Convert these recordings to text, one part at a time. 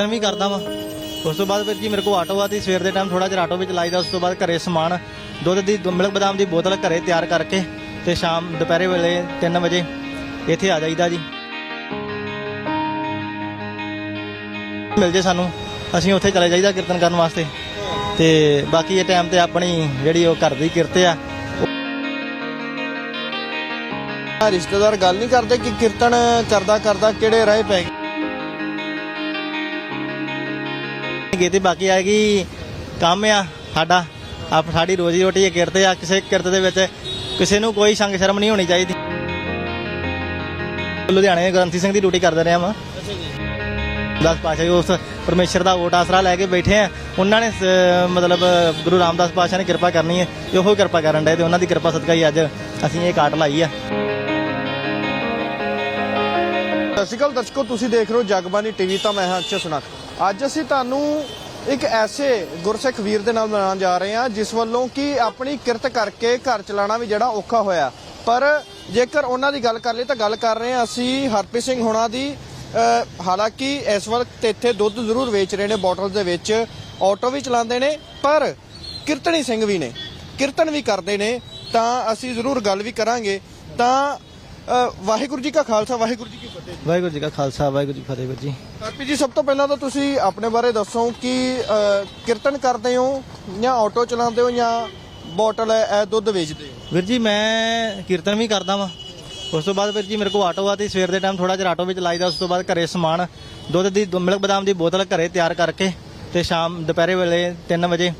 ਕੀਰਤਨ ਵੀ ਕਰਦਾ ਵਾਂ। ਉਸ ਤੋਂ ਬਾਅਦ ਫਿਰ ਜੀ ਮੇਰੇ ਕੋਲ ਆਟੋ ਆ ਤੇ ਸਵੇਰ ਦੇ ਟਾਈਮ ਥੋੜਾ ਜਿਹਾ ਆਟੋ ਵਿੱਚ ਲਾਈਦਾ, ਉਸ ਤੋਂ ਬਾਅਦ ਘਰੇ ਸਮਾਨ, ਦੁੱਧ ਦੀ ਮਿਲਕ ਬਦਾਮ ਦੀ ਬੋਤਲ ਘਰੇ ਤਿਆਰ ਕਰਕੇ ਤੇ ਸ਼ਾਮ ਦੁਪਹਿਰੇ ਵੇਲੇ 3 ਵਜੇ ਇੱਥੇ ਆ ਜਾਈਦਾ ਜੀ। ਮਿਲ ਜੇ ਸਾਨੂੰ, ਅਸੀਂ ਉੱਥੇ ਚਲੇ ਜਾਈਦਾ ਕੀਰਤਨ ਕਰਨ ਵਾਸਤੇ। ਤੇ ਬਾਕੀ ਇਹ ਟਾਈਮ ਤੇ ਆਪਣੀ ਜਿਹੜੀ ਉਹ ਘਰ ਦੀ ਕਿਰਤ ਆ ਆ ਰਿਸ਼ਤੇਦਾਰ ਗੱਲ ਨਹੀਂ ਕਰਦੇ ਕਿ ਕੀਰਤਨ ਕਰਦਾ ਕਰਦਾ ਕਿਹੜੇ ਰਾਹ ਪੈ ਗਏ ਗਏ ਤੇ ਬਾਕੀ ਕਿ ਕੰਮ ਆ ਸਾਡਾ। ਆਪ ਸਾਡੀ ਰੋਜੀ ਰੋਟੀ ਇਹ ਕਿਰਤ ਆ, ਕਿਸੇ ਕਿਰਤ ਦੇ ਵਿੱਚ ਕਿਸੇ ਨੂੰ ਕੋਈ ਸੰਗ ਸ਼ਰਮ ਨਹੀਂ ਹੋਣੀ ਚਾਹੀਦੀ। ਲੁਧਿਆਣੇ ਗ੍ਰੰਥੀ ਸਿੰਘ ਦੀ ਡਿਊਟੀ ਕਰਦੇ ਰਹੇ ਹਾਂ ਦਸ ਪਾਸ਼ਾ ਉਸ ਪਰਮੇਸ਼ਰ ਦਾ ਓਟ ਆਸਰਾ ਲੈ ਕੇ ਬੈਠੇ ਆ। ਉਹਨਾਂ ਨੇ ਮਤਲਬ ਗੁਰੂ ਰਾਮਦਾਸ ਪਾਸ਼ਾ ਨੇ ਕਿਰਪਾ ਕਰਨੀ ਹੈ ਤੇ ਉਹ ਕਿਰਪਾ ਕਰਨ ਡਏ ਤੇ ਉਹਨਾਂ ਦੀ ਕਿਰਪਾ ਸਦਕਾ ਹੀ ਅੱਜ ਅਸੀਂ ਇਹ ਕਾਟ ਲਾਈ ਆ। ਸਤਿ ਸ਼੍ਰੀ ਅਕਾਲ ਦਰਸ਼ਕੋ, ਤੁਸੀਂ ਦੇਖ ਰਹੇ ਹੋ ਜਗਬਾਨੀ ਟੀਵੀ, ਤਾਂ ਮੈਂ ਹਾਂ ਅਕਸ਼ੇ ਸੁਨਖ। ਅੱਜ ਅਸੀਂ ਤੁਹਾਨੂੰ ਇੱਕ ਐਸੇ ਗੁਰਸਿੱਖ ਵੀਰ ਦੇ ਨਾਲ ਮਿਲਾਉਣ ਜਾ ਰਹੇ ਹਾਂ, ਜਿਸ ਵੱਲੋਂ ਕਿ ਆਪਣੀ ਕਿਰਤ ਕਰਕੇ ਘਰ ਚਲਾਉਣਾ ਵੀ ਜਿਹੜਾ ਔਖਾ ਹੋਇਆ। ਪਰ ਜੇਕਰ ਉਹਨਾਂ ਦੀ ਗੱਲ ਕਰ ਲਈ ਤਾਂ ਗੱਲ ਕਰ ਰਹੇ ਹਾਂ ਅਸੀਂ ਹਰਪ੍ਰੀਤ ਸਿੰਘ ਹੋਣਾ ਦੀ। ਹਾਲਾਂਕਿ ਇਸ ਵਕਤ ਇੱਥੇ ਦੁੱਧ ਜ਼ਰੂਰ ਵੇਚ ਰਹੇ ਨੇ ਬੋਟਲ ਦੇ ਵਿੱਚ, ਆਟੋ ਵੀ ਚਲਾਉਂਦੇ ਨੇ, ਪਰ ਕੀਰਤਨੀ ਸਿੰਘ ਵੀ ਨੇ। ਕੀਰਤਨ ਵੀ ਕਰਦੇ ਨੇ, ਤਾਂ ਅਸੀਂ ਜ਼ਰੂਰ ਗੱਲ ਵੀ ਕਰਾਂਗੇ। ਤਾਂ ਵਾਹਿਗੁਰੂ ਜੀ ਕਾ ਖਾਲਸਾ ਵਾਹਿਗੁਰੂ ਜੀ ਕੀ ਫਤਿਹ ਵਾਹਿਗੁਰੂ ਜੀ ਕਾ ਖਾਲਸਾ ਵਾਹਿਗੁਰੂ ਜੀ ਫਤਿਹ ਵੀਰ ਜੀ। ਹਰਪੀ ਜੀ ਸਭ ਤੋਂ ਪਹਿਲਾਂ ਤਾਂ ਤੁਸੀਂ ਆਪਣੇ ਬਾਰੇ ਦੱਸੋ ਕਿ ਕੀਰਤਨ ਕਰਦੇ ਹੋ ਜਾਂ ਆਟੋ ਚਲਾਉਂਦੇ ਹੋ ਜਾਂ ਬੋਟਲ ਇਹ ਦੁੱਧ ਵੇਚਦੇ ਹੋ? ਵੀਰ ਜੀ ਮੈਂ ਕੀਰਤਨ ਵੀ ਕਰਦਾ ਵਾਂ। ਉਸ ਤੋਂ ਬਾਅਦ ਵੀਰ ਜੀ ਮੇਰੇ ਕੋਲ ਆਟੋ ਆ ਤੇ ਸਵੇਰ ਦੇ ਟਾਈਮ ਥੋੜਾ ਜਿਹਾ ਆਟੋ ਵਿੱਚ ਲਾਈਦਾ ਉਸ ਤੋਂ ਬਾਅਦ ਘਰੇ ਸਮਾਨ ਦੁੱਧ ਦੁ- ਮਿਲਕ ਬਦਾਮ ਦੀ ਬੋਤਲ ਘਰੇ ਤਿਆਰ ਕਰਕੇ ਤੇ ਸ਼ਾਮ ਦੁਪਹਿਰੇ ਵੇਲੇ 3 ਵਜੇ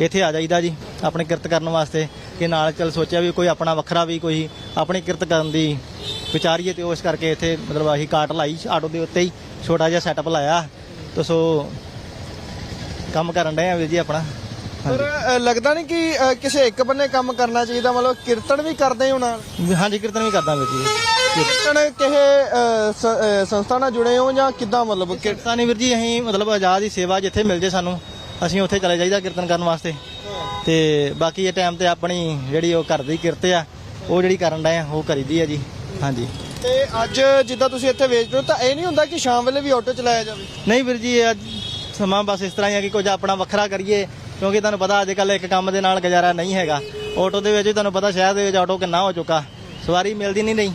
ਇੱਥੇ ਆ ਜਾਈਦਾ ਜੀ ਆਪਣੀ ਕਿਰਤ ਕਰਨ ਵਾਸਤੇ। ਕਿ ਨਾਲ ਚੱਲ ਸੋਚਿਆ ਵੀ ਕੋਈ ਆਪਣਾ ਵੱਖਰਾ ਵੀ ਕੋਈ ਆਪਣੀ ਕਿਰਤ ਕਰਨ ਦੀ ਵਿਚਾਰੀਏ ਤੇ ਉਸ ਕਰਕੇ ਇੱਥੇ ਮਤਲਬ ਆਹੀ ਕਾਟ ਲਾਈ ਆਟੋ ਦੇ ਉੱਤੇ ਹੀ ਛੋਟਾ ਜਿਹਾ ਸੈਟਅਪ ਲਾਇਆ। ਤੇ ਸੋ ਕੰਮ ਕਰਨ ਡਏ ਆ ਵੀਰ ਜੀ ਆਪਣਾ। ਪਰ ਅ, ਲੱਗਦਾ ਨਹੀਂ ਕਿ ਅ, ਕਿਸੇ ਇੱਕ ਬੰਨੇ ਕੰਮ ਕਰਨਾ ਚਾਹੀਦਾ ਮਤਲਬ ਕੀਰਤਨ ਵੀ ਕਰਦੇ ਹੋ ਨਾਲ? ਹਾਂਜੀ ਕੀਰਤਨ ਵੀ ਕਰਦਾ ਵੀਰ ਜੀ। ਕੀਰਤਨ ਕਿਸੇ ਅ, ਸ- ਅ, ਸੰਸਥਾ ਨਾਲ ਜੁੜੇ ਹੋ ਜਾਂ ਕਿੱਦਾਂ ਮਤਲਬ ਕਿ ਕਿਰਤਾਂ ਨਹੀਂ ਵੀਰ ਜੀ ਅਸੀਂ ਮਤਲਬ ਆਜ਼ਾਦ ਹੀ ਸੇਵਾ ਜਿੱਥੇ ਮਿਲ ਜੇ ਸਾਨੂੰ ਅਸੀਂ ਉੱਥੇ ਚਲੇ ਜਾਈਦਾ ਕੀਰਤਨ ਕਰਨ ਵਾਸਤੇ। ਤੇ ਬਾਕੀ ਇਹ ਟਾਈਮ ਤੇ ਆਪਣੀ ਜਿਹੜੀ ਉਹ ਘਰ ਦੀ ਕਿਰਤ ਆ ਉਹ ਜਿਹੜੀ ਕਰਨ ਡਏ ਆ ਉਹ ਕਰੀਦੀ ਆ ਜੀ। ਹਾਂਜੀ। ਤੇ ਅੱਜ ਜਿੱਦਾਂ ਤੁਸੀਂ ਇੱਥੇ ਵੇਚ ਰਹੇ ਹੋ ਤਾਂ ਇਹ ਨਹੀਂ ਹੁੰਦਾ ਕਿ ਸ਼ਾਮ ਵੇਲੇ ਵੀ ਆਟੋ ਚਲਾਇਆ ਜਾਵੇ? ਨਹੀਂ ਵੀਰ ਜੀ ਅੱਜ ਸਮਾਂ ਬਸ ਇਸ ਤਰ੍ਹਾਂ ਹੀ ਆ ਕਿ ਕੁਝ ਆਪਣਾ ਵੱਖਰਾ ਕਰੀਏ ਕਿਉਂਕਿ ਤੁਹਾਨੂੰ ਪਤਾ ਅੱਜ ਕੱਲ ਇੱਕ ਕੰਮ ਦੇ ਨਾਲ ਗੁਜ਼ਾਰਾ ਨਹੀਂ ਹੈਗਾ। ਆਟੋ ਦੇ ਵਿੱਚ ਤੁਹਾਨੂੰ ਪਤਾ ਸ਼ਹਿਰ ਦੇ ਵਿੱਚ ਆਟੋ ਕਿੰਨਾ ਹੋ ਚੁੱਕਾ ਸਵਾਰੀ ਮਿਲਦੀ ਨਹੀਂ ਨਹੀਂ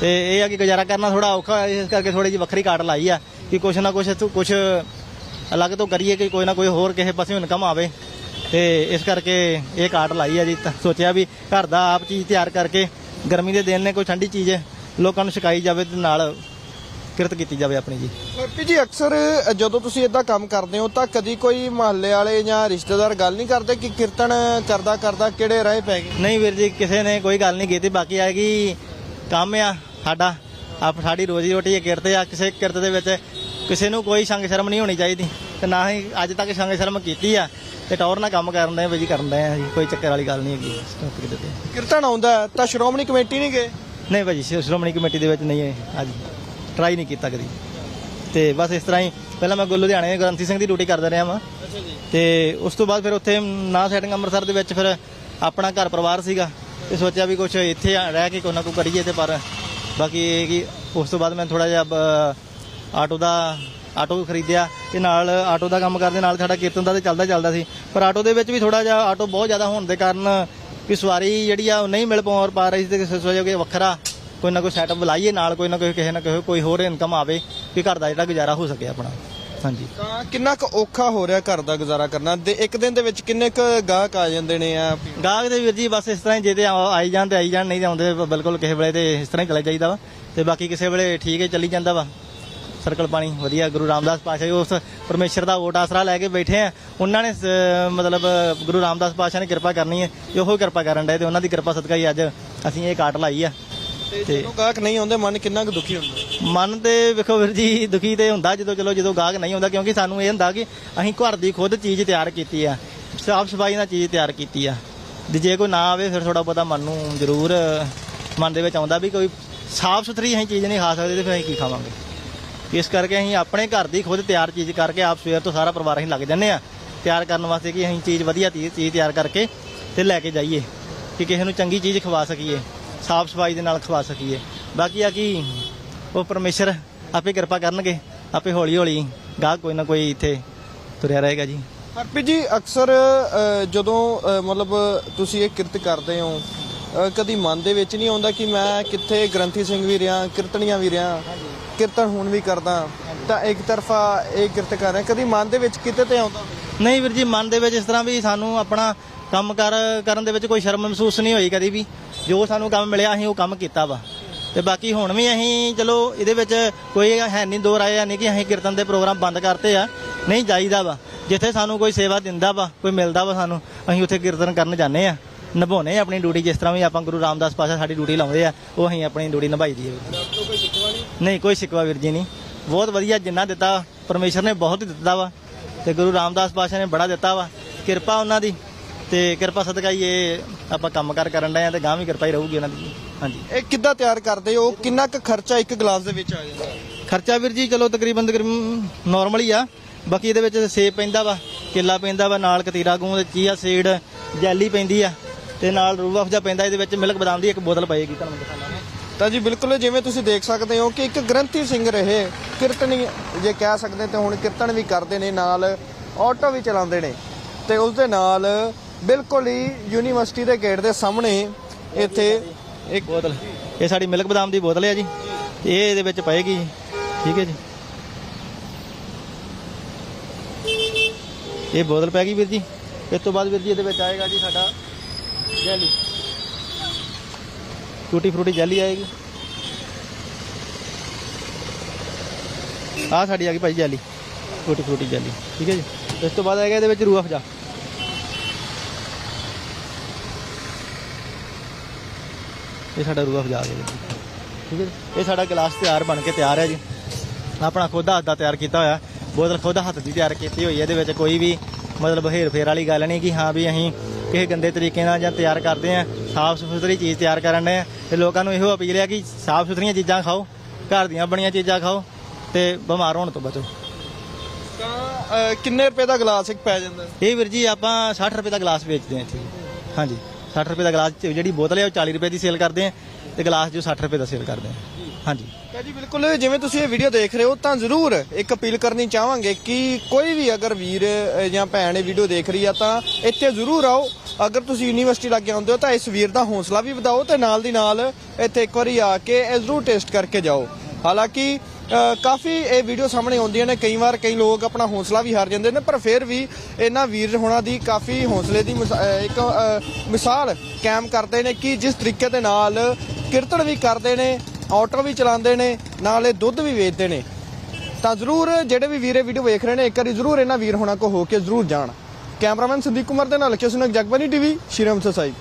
ਤੇ ਇਹ ਆ ਕਿ ਗੁਜ਼ਾਰਾ ਕਰਨਾ ਥੋੜਾ ਔਖਾ ਹੈ, ਇਸ ਕਰਕੇ ਥੋੜੀ ਜਿਹੀ ਵੱਖਰੀ ਕਾਟ ਲਾਈ ਆ ਕਿ ਕੁਛ ਨਾ ਕੁਛ ਕੁਛ ਅਲੱਗ ਤੋਂ ਕਰੀਏ ਕਿ ਕੋਈ ਨਾ ਕੋਈ ਹੋਰ ਕਿਸੇ ਪਾਸੇ ਇਨਕਮ ਆਵੇ। ਤੇ ਇਸ ਕਰਕੇ ਇਹ ਕਾਟ ਲਾਈ ਆ ਜੀ। ਤਾਂ ਸੋਚਿਆ ਵੀ ਘਰ ਦਾ ਆਪ ਚੀਜ਼ ਤਿਆਰ ਕਰਕੇ ਗਰਮੀ ਦੇ ਦਿਨ ਨੇ ਕੋਈ ਠੰਡੀ ਚੀਜ਼ ਲੋਕਾਂ ਨੂੰ ਛਕਾਈ ਜਾਵੇ ਤੇ ਨਾਲ ਕਿਰਤ ਕੀਤੀ ਜਾਵੇ ਆਪਣੀ ਜੀ। ਹਰਪੀ ਜੀ ਅਕਸਰ ਜਦੋਂ ਤੁਸੀਂ ਇਦਾਂ ਕੰਮ ਕਰਦੇ ਹੋ ਤਾਂ ਕਦੀ ਕੋਈ ਮਹੱਲੇ ਵਾਲੇ ਜਾਂ ਰਿਸ਼ਤੇਦਾਰ ਗੱਲ ਨਹੀਂ ਕਰਦੇ ਕਿ ਕੀਰਤਨ ਕਰਦਾ ਕਰਦਾ ਕਿਹੜੇ ਰਾਹ ਪੈ ਗਏ? ਨਹੀਂ ਵੀਰ ਜੀ ਕਿਸੇ ਨੇ ਕੋਈ ਗੱਲ ਨਹੀਂ ਕੀਤੀ ਬਾਕੀ ਆਏਗੀ ਕੰਮ ਆ ਸਾਡਾ। ਆਪ ਸਾਡੀ ਰੋਜੀ ਰੋਟੀ ਇਹ ਕਿਰਤ ਆ ਕਿਸੇ ਕਿਰਤ ਦੇ ਵਿੱਚ ਕਿਸੇ ਨੂੰ ਕੋਈ ਸੰਗ ਸ਼ਰਮ ਨਹੀਂ ਹੋਣੀ ਚਾਹੀਦੀ। ਤੇ ਨਾ ਹੀ ਅੱਜ ਤੱਕ ਸੰਗ ਸ਼ਰਮ ਕੀਤੀ ਆ ਤੇ ਟੌਰ ਨਾਲ ਕੰਮ ਕਰਨ ਦੇ ਜੀ ਕਰਨ ਦੇ ਆ ਜੀ ਕੋਈ ਚੱਕਰ ਵਾਲੀ ਗੱਲ ਨਹੀਂ ਹੈਗੀ ਸਟਾਪ ਕਿਤੇ ਤੇ ਕੀਰਤਨ ਆਉਂਦਾ ਤਾਂ ਸ਼੍ਰੋਮਣੀ ਕਮੇਟੀ ਨਹੀਂ ਗਏ? ਨਹੀਂ ਭਾਜੀ ਸ਼੍ਰੋ- ਸ਼੍ਰੋਮਣੀ ਕਮੇਟੀ ਦੇ ਵਿੱਚ ਨਹੀਂ ਹੈ ਅੱਜ ਟਰਾਈ ਨਹੀਂ ਕੀਤਾ ਕਦੀ। ਤੇ ਬਸ ਇਸ ਤਰ੍ਹਾਂ ਹੀ ਪਹਿਲਾਂ ਮੈਂ ਲੁਧਿਆਣੇ ਗ੍ਰੰਥੀ ਸਿੰਘ ਦੀ ਡਿਊਟੀ ਕਰਦਾ ਰਿਹਾ ਵਾਂ। ਤੇ ਉਸ ਤੋਂ ਬਾਅਦ ਫਿਰ ਉੱਥੇ ਨਾ ਸੈਟਿੰਗ ਅੰਮ੍ਰਿਤਸਰ ਦੇ ਵਿੱਚ ਫਿਰ ਆਪਣਾ ਘਰ ਪਰਿਵਾਰ ਸੀਗਾ ਤੇ ਸੋਚਿਆ ਵੀ ਕੁਝ ਇੱਥੇ ਰਹਿ ਕੇ ਕੋਈ ਨਾ ਕੋਈ ਕਰੀਏ ਤੇ ਪਰ ਬਾਕੀ ਇਹ ਕਿ ਉਸ ਤੋਂ ਬਾਅਦ ਮੈਂ ਥੋੜਾ ਜਿਹਾ ਆਟੋ ਦਾ ਆਟੋ ਖਰੀਦਿਆ ਤੇ ਨਾਲ ਆਟੋ ਦਾ ਕੰਮ ਕਰਦੇ ਨਾਲ ਸਾਡਾ ਕੀਰਤਨ ਦਾ ਤੇ ਚੱਲਦਾ ਚੱਲਦਾ ਸੀ। ਪਰ ਆਟੋ ਦੇ ਵਿੱਚ ਵੀ ਥੋੜਾ ਜਿਹਾ ਆਟੋ ਬਹੁਤ ਜ਼ਿਆਦਾ ਹੋਣ ਦੇ ਕਾਰਨ ਵੀ ਸਵਾਰੀ ਜਿਹੜੀ ਆ ਉਹ ਨਹੀਂ ਮਿਲ ਪਾਉ ਪਾ ਰਹੀ ਸੀ ਤੇ ਸੋਚਿਆ ਕਿ ਵੱਖਰਾ ਕੋਈ ਨਾ ਕੋਈ ਸੈਟਅਪ ਲਾਈਏ ਨਾਲ ਕੋਈ ਨਾ ਕੋਈ ਕਿਸੇ ਨਾ ਕਿਸੇ ਕੋਈ ਹੋਰ ਇਨਕਮ ਆਵੇ ਕਿ ਘਰ ਦਾ ਜਿਹੜਾ ਗੁਜ਼ਾਰਾ ਹੋ ਸਕੇ ਆਪਣਾ। ਹਾਂਜੀ। ਤਾਂ ਕਿੰਨਾ ਕੁ ਔਖਾ ਹੋ ਰਿਹਾ ਘਰ ਦਾ ਗੁਜ਼ਾਰਾ ਕਰਨਾ? ਦੇ ਇੱਕ ਦਿਨ ਦੇ ਵਿੱਚ ਕਿੰਨੇ ਕੁ ਗਾਹਕ ਆ ਜਾਂਦੇ ਨੇ ਆ ਗਾਹਕ ਦੇ ਵੀਰ ਜੀ ਬਸ ਇਸ ਤਰ੍ਹਾਂ ਹੀ ਜੇ ਤੇ ਆ- ਆਈ ਜਾਣ ਤੇ ਆਈ ਜਾਣ ਨਹੀਂ ਤੇ ਆਉਂਦੇ ਬਿਲਕੁਲ ਕਿਸੇ ਵੇਲੇ ਤੇ ਇਸ ਤਰ੍ਹਾਂ ਹੀ ਚਲੇ ਜਾਈਦਾ ਵਾ। ਤੇ ਬਾਕੀ ਕਿਸੇ ਵੇਲੇ ਠੀਕ ਹੈ ਚੱਲੀ ਜਾਂਦਾ ਵਾ। ਸਰਕਲ ਪਾਣੀ ਵਧੀਆ ਗੁਰੂ ਰਾਮਦਾਸ ਪਾਸ਼ਾ ਜੀ ਉਸ ਪਰਮੇਸ਼ਰ ਦਾ ਓਟ ਆਸਰਾ ਲੈ ਕੇ ਬੈਠੇ ਆ। ਉਹਨਾਂ ਨੇ ਸ- ਮਤਲਬ ਗੁਰੂ ਰਾਮਦਾਸ ਪਾਸ਼ਾ ਨੇ ਕਿਰਪਾ ਕਰਨੀ ਹੈ। ਤੇ ਉਹੋ ਕਿਰਪਾ ਕਰਨ ਡਏ ਤੇ ਉਹਨਾਂ ਦੀ ਕਿਰਪਾ ਸਦਕਾ ਹੀ ਅੱਜ ਅਸੀਂ ਇਹ ਕਾਟ ਲਾਈ ਆ। ਤੇ ਜਦੋਂ ਗਾਹਕ ਨਹੀਂ ਆਉਂਦੇ ਮਨ ਕਿੰਨਾ ਕੁ ਦੁਖੀ ਹੁੰਦਾ? ਮਨ ਤੇ ਵੇਖੋ ਵੀਰ ਜੀ ਦੁਖੀ ਤੇ ਹੁੰਦਾ ਜਦੋਂ ਚਲੋ ਜਦੋਂ ਗਾਹਕ ਨਹੀਂ ਹੁੰਦਾ ਕਿਉਂਕਿ ਸਾਨੂੰ ਇਹ ਹੁੰਦਾ ਕਿ ਅਸੀਂ ਘਰ ਦੀ ਖੁਦ ਚੀਜ਼ ਤਿਆਰ ਕੀਤੀ ਆ। ਸਾਫ਼ ਸਫ਼ਾਈ ਨਾਲ ਚੀਜ਼ ਤਿਆਰ ਕੀਤੀ ਆ। ਤੇ ਜੇ ਕੋਈ ਨਾ ਆਵੇ ਫਿਰ ਥੋੜਾ ਬਹੁਤਾ ਮਨ ਨੂੰ ਜ਼ਰੂਰ ਮਨ ਦੇ ਵਿੱਚ ਆਉਂਦਾ ਵੀ ਕੋਈ ਸਾਫ਼ ਸੁਥਰੀ ਅਸੀਂ ਚੀਜ਼ ਨਹੀਂ ਖਾ ਸਕਦੇ ਤੇ ਫਿਰ ਅਸੀਂ ਕੀ ਖਾਵਾਂਗੇ? ਇਸ ਕਰਕੇ ਅਸੀਂ ਆਪਣੇ ਘਰ ਦੀ ਖੁਦ ਤਿਆਰ ਚੀਜ਼ ਕਰਕੇ ਆਪ ਸਵੇਰ ਤੋਂ ਸਾਰਾ ਪਰਿਵਾਰ ਅਸੀਂ ਲੱਗ ਜੰਨੇ ਆ ਤਿਆਰ ਕਰਨ ਵਾਸਤੇ ਕਿ ਅਸੀਂ ਚੀਜ਼ ਵਧੀਆ ਤੀ- ਚੀਜ਼ ਤਿਆਰ ਕਰਕੇ ਤੇ ਲੈ ਕੇ ਜਾਈਏ ਕਿ ਕਿਸੇ ਨੂੰ ਚੰਗੀ ਚੀਜ਼ ਖਵਾ ਸਕੀਏ ਸਾਫ਼ ਸਫ਼ਾਈ ਦੇ ਨਾਲ ਖਵਾ ਸਕੀਏ। ਬਾਕੀ ਆ ਕਿ ਉਹ ਪਰਮੇਸ਼ਰ ਆਪੇ ਕਿਰਪਾ ਕਰਨਗੇ ਆਪੇ ਹੌਲੀ ਹੌਲੀ ਗਾਹਕ ਕੋਈ ਨਾ ਕੋਈ ਇੱਥੇ ਤੁਰਿਆ ਰਹੇਗਾ ਜੀ। ਹਰਪ੍ਰੀਤ ਜੀ ਅਕਸਰ ਜਦੋਂ ਮਤਲਬ ਤੁਸੀਂ ਇਹ ਕਿਰਤ ਕਰਦੇ ਹੋ ਅ, ਕਦੀ ਮਨ ਦੇ ਵਿੱਚ ਨਹੀਂ ਆਉਂਦਾ ਕਿ ਮੈਂ ਕਿੱਥੇ ਗ੍ਰੰਥੀ ਸਿੰਘ ਵੀ ਰਿਹਾ ਕੀਰਤਨੀਆਂ ਵੀ ਰਿਹਾ ਕੀਰਤਨ ਹੁਣ ਵੀ ਕਰਦਾ। ਤਾਂ ਇੱਕ ਤਰਫਾ ਇਹ ਕਿਰਤ ਕਰ ਰਿਹਾ ਕਦੀ ਮਨ ਦੇ ਵਿੱਚ ਕਿਤੇ ਤੇ ਆਉਂਦਾ ਨਹੀਂ ਵੀਰ ਜੀ, ਮਨ ਦੇ ਵਿੱਚ ਇਸ ਤਰ੍ਹਾਂ ਵੀ ਸਾਨੂੰ ਆਪਣਾ ਕੰਮ ਕਰ, ਕਰਨ ਦੇ ਵਿੱਚ ਕੋਈ ਸ਼ਰਮ ਮਹਿਸੂਸ ਨਹੀਂ ਹੋਈ ਕਦੀ ਵੀ। ਜੋ ਸਾਨੂੰ ਕੰਮ ਮਿਲਿਆ, ਅਸੀਂ ਉਹ ਕੰਮ ਕੀਤਾ ਵਾ। ਤੇ ਬਾਕੀ ਹੁਣ ਵੀ ਅਸੀਂ ਚਲੋ ਇਹਦੇ ਵਿੱਚ ਕੋਈ ਹੈ ਨਹੀਂ ਦੋ ਰਾਏ ਨਹੀਂ ਕਿ ਅਸੀਂ ਕੀਰਤਨ ਦੇ ਪ੍ਰੋਗਰਾਮ ਬੰਦ ਕਰਤੇ ਆ। ਨਹੀਂ ਜਾਈਦਾ ਵਾ। ਜਿੱਥੇ ਸਾਨੂੰ ਕੋਈ ਸੇਵਾ ਦਿੰਦਾ ਵਾ, ਕੋਈ ਮਿਲਦਾ ਵਾ ਸਾਨੂੰ, ਅਸੀਂ ਉੱਥੇ ਕੀਰਤਨ ਕਰਨ ਜਾਂਦੇ ਆ। ਨਿਭਾਉਣੇ ਆ ਆਪਣੀ ਡਿਊਟੀ ਜਿਸ ਤਰ੍ਹਾਂ ਵੀ ਆਪਾਂ ਗੁਰੂ ਰਾਮਦਾਸ ਪਾਸ਼ਾ ਸਾਡੀ ਡਿਊਟੀ ਲਾਉਂਦੇ ਆ ਉਹ ਅਸੀਂ ਆਪਣੀ ਡਿਊਟੀ ਨਿਭਾਈ ਦੀ ਹੈ। ਨਹੀਂ ਕੋਈ ਸ਼ਿਕਵਾ ਵੀਰ ਜੀ ਨਹੀਂ। ਬਹੁਤ ਵਧੀਆ ਜਿੰਨਾ ਦਿੱਤਾ ਪਰਮੇਸ਼ਰ ਨੇ ਬਹੁਤ ਹੀ ਦਿੱਤਾ ਵਾ ਤੇ ਗੁਰੂ ਰਾਮਦਾਸ ਪਾਸ਼ਾ ਨੇ ਬੜਾ ਦਿੱਤਾ ਵਾ। ਕਿਰਪਾ ਉਹਨਾਂ ਦੀ ਤੇ ਕਿਰਪਾ ਸਦਕਾ ਹੀ ਇਹ ਆਪਾਂ ਕੰਮ ਕਾਰ ਕਰਨ ਡਏ ਆ ਤੇ ਗਾਂ ਵੀ ਕਿਰਪਾ ਹੀ ਰਹੂਗੀ ਉਹਨਾਂ ਦੀ। ਹਾਂਜੀ। ਇਹ ਕਿੱਦਾਂ ਤਿਆਰ ਕਰਦੇ ਹੋ? ਕਿੰਨਾ ਕੁ ਖਰਚਾ ਇੱਕ ਗਲਾਸ ਦੇ ਵਿੱਚ ਆ ਜਾਂਦਾ? ਖਰਚਾ ਵੀਰ ਜੀ ਚਲੋ ਤਕਰੀਬਨ ਤਕਰੀਬਨ ਨਾਰਮਲ ਹੀ ਆ। ਬਾਕੀ ਇਹਦੇ ਵਿੱਚ ਸੇਬ ਪੈਂਦਾ ਵਾ ਕੇਲਾ ਪੈਂਦਾ ਵਾ ਨਾਲ ਕਤੀਰਾ ਗੂੰਦ ਚੀਆ ਸੀਡ ਜੈਲੀ ਪੈਂਦੀ ਆ। ਤੇ ਨਾਲ ਰੂਹ ਅਫਜ਼ਾ ਪੈਂਦਾ ਇਹਦੇ ਵਿੱਚ ਮਿਲਕ ਬਦਾਮ ਦੀ ਇੱਕ ਬੋਤਲ ਪਏਗੀ ਤੁਹਾਨੂੰ ਮੈਂ ਤਾਂ ਜੀ ਬਿਲਕੁਲ ਜਿਵੇਂ ਤੁਸੀਂ ਦੇਖ ਸਕਦੇ ਹੋ ਕਿ ਇੱਕ ਗ੍ਰੰਥੀ ਸਿੰਘ ਰਹੇ ਕੀਰਤਨੀ ਜੇ ਕਹਿ ਸਕਦੇ ਤੇ ਹੁਣ ਕੀਰਤਨ ਵੀ ਕਰਦੇ ਨੇ ਨਾਲ ਆਟੋ ਵੀ ਚਲਾਉਂਦੇ ਨੇ। ਤੇ ਉਸ ਦੇ ਨਾਲ ਬਿਲਕੁਲ ਹੀ ਯੂਨੀਵਰਸਿਟੀ ਦੇ ਗੇਟ ਦੇ ਸਾਹਮਣੇ ਇੱਥੇ ਇੱਕ ਬੋਤਲ। ਇਹ ਸਾਡੀ ਮਿਲਕ ਬਦਾਮ ਦੀ ਬੋਤਲ ਹੈ ਜੀ। ਇਹ ਇਹਦੇ ਵਿੱਚ ਪਏਗੀ ਜੀ। ਠੀਕ ਹੈ ਜੀ। ਇਹ ਬੋਤਲ ਪੈ ਗਈ ਵੀਰ ਜੀ। ਇਸ ਤੋਂ ਬਾਅਦ ਵੀਰ ਜੀ ਇਹਦੇ ਵਿੱਚ ਆਏਗਾ ਜੀ ਸਾਡਾ ਜੈਲੀ। ਟੂਟੀ ਫਰੂਟੀ ਜੈਲੀ ਆਏਗੀ। ਆ ਸਾਡੀ ਆ ਗਈ ਭਾਈ ਜੈਲੀ। ਟੂਟੀ ਫਰੂਟੀ ਜੈਲੀ। ਠੀਕ ਹੈ ਜੀ? ਇਸ ਤੋਂ ਬਾਅਦ ਆਏਗਾ ਇਹਦੇ ਵਿੱਚ ਰੂਹ ਅਫਜ਼ਾ ਇਹ ਸਾਡਾ ਰੂਹ ਅਫਜ਼ਾ ਆ ਗਿਆ ਜੀ। ਠੀਕ ਹੈ ਜੀ? ਇਹ ਸਾਡਾ ਗਲਾਸ ਤਿਆਰ ਬਣ ਕੇ ਤਿਆਰ ਹੈ ਜੀ। ਆਪਣਾ ਖੁਦ ਹੱਥ ਦਾ ਤਿਆਰ ਕੀਤਾ ਹੋਇਆ। ਬੋਤਲ ਖੁਦ ਹੱਥ ਦੀ ਤਿਆਰ ਕੀਤੀ ਹੋਈ ਹੈ। ਇਹਦੇ ਵਿੱਚ ਕੋਈ ਵੀ ਮਤਲਬ ਹੇਰ ਫੇਰ ਵਾਲੀ ਗੱਲ ਨਹੀਂ ਕਿ ਹਾਂ ਵੀ ਅਸੀਂ ਕਿਸੇ ਗੰਦੇ ਤਰੀਕੇ ਨਾਲ ਜਾਂ ਤਿਆਰ ਕਰਦੇ ਆ ਸਾਫ਼ ਸੁਥਰੀ ਚੀਜ਼ ਤਿਆਰ ਕਰਨ ਦੇ ਆ ਤੇ ਲੋਕਾਂ ਨੂੰ ਇਹੋ ਅਪੀਲ ਹੈ ਕਿ ਸਾਫ਼ ਸੁਥਰੀਆਂ ਚੀਜ਼ਾਂ ਖਾਓ ਘਰ ਦੀਆਂ ਬਣੀਆਂ ਚੀਜ਼ਾਂ ਖਾਓ ਤੇ ਬਿਮਾਰ ਹੋਣ ਤੋਂ ਬਚੋ। ਤਾਂ ਕਿੰਨੇ ਰੁਪਏ ਦਾ ਗਲਾਸ ਇੱਕ ਪੈ ਜਾਂਦਾ? ਇਹ ਵੀਰ ਜੀ ਆਪਾਂ 60 ਰੁਪਏ ਦਾ ਗਲਾਸ ਵੇਚਦੇ ਹਾਂ ਇੱਥੇ। ਹਾਂਜੀ 60 ਰੁਪਏ ਦਾ ਗਲਾਸ ਜਿਹੜੀ ਬੋਤਲ ਹੈ ਉਹ 40 ਰੁਪਏ ਦੀ ਸੇਲ ਕਰਦੇ ਆ ਤੇ ਗਲਾਸ ਜੋ 60 ਰੁਪਏ ਦਾ ਸੇਲ ਕਰਦੇ ਆ। ਹਾਂਜੀ। ਤਾਂ ਜੀ ਬਿਲਕੁਲ ਜਿਵੇਂ ਤੁਸੀਂ ਇਹ ਵੀਡੀਓ ਦੇਖ ਰਹੇ ਹੋ ਤਾਂ ਜ਼ਰੂਰ ਇੱਕ ਅਪੀਲ ਕਰਨੀ ਚਾਹਾਂਗੇ ਕਿ ਕੋਈ ਵੀ ਅਗਰ ਵੀਰ ਜਾਂ ਭੈਣ ਇਹ ਵੀਡੀਓ ਦੇਖ ਰਹੀ ਆ ਤਾਂ ਇੱਥੇ ਜ਼ਰੂਰ ਆਓ। ਅਗਰ ਤੁਸੀਂ ਯੂਨੀਵਰਸਿਟੀ ਲੱਗੇ ਆਉਂਦੇ ਹੋ ਤਾਂ ਇਸ ਵੀਰ ਦਾ ਹੌਸਲਾ ਵੀ ਵਧਾਓ ਤੇ ਨਾਲ ਦੀ ਨਾਲ ਇੱਥੇ ਇੱਕ ਵਾਰੀ ਆ ਕੇ ਇਹ ਜ਼ਰੂਰ ਟੈਸਟ ਕਰਕੇ ਜਾਓ। ਹਾਲਾਂਕਿ ਕਾਫੀ ਇਹ ਵੀਡੀਓ ਸਾਹਮਣੇ ਆਉਂਦੀਆਂ ਨੇ ਕਈ ਵਾਰ ਕਈ ਲੋਕ ਆਪਣਾ ਹੌਸਲਾ ਵੀ ਹਾਰ ਜਾਂਦੇ ਨੇ ਪਰ ਫਿਰ ਵੀ ਇਹਨਾਂ ਵੀਰ ਹੋਣਾ ਦੀ ਕਾਫੀ ਹੌਸਲੇ ਦੀ ਇੱਕ ਮਿਸਾਲ ਕਾਇਮ ਕਰਦੇ ਨੇ ਕਿ ਜਿਸ ਤਰੀਕੇ ਦੇ ਨਾਲ ਕੀਰਤਨ ਵੀ ਕਰਦੇ ਨੇ, ਆਟੋ ਵੀ ਚਲਾਉਂਦੇ ਨੇ, ਨਾਲੇ ਦੁੱਧ ਵੀ ਵੇਚਦੇ ਨੇ। ਤਾਂ ਜ਼ਰੂਰ ਜਿਹੜੇ ਵੀ ਵੀਰੇ ਵੀਡੀਓ ਵੇਖ ਰਹੇ ਨੇ, ਇੱਕ ਵਾਰੀ ਜ਼ਰੂਰ ਇਹਨਾਂ ਵੀਰ ਹੋਣਾ ਕੋ ਹੋ ਕੇ ਜ਼ਰੂਰ ਜਾਣ। ਕੈਮਰਾਮੈਨ ਸੰਦੀਪ ਕੁਮਾਰ ਦੇ ਨਾਲ ਕਿਸ ਨੂੰ ਜਗਬਾਨੀ ਟੀਵੀ ਸ਼੍ਰੀ ਅੰਮ੍ਰਿਤਸਰ ਸਾਹਿਬ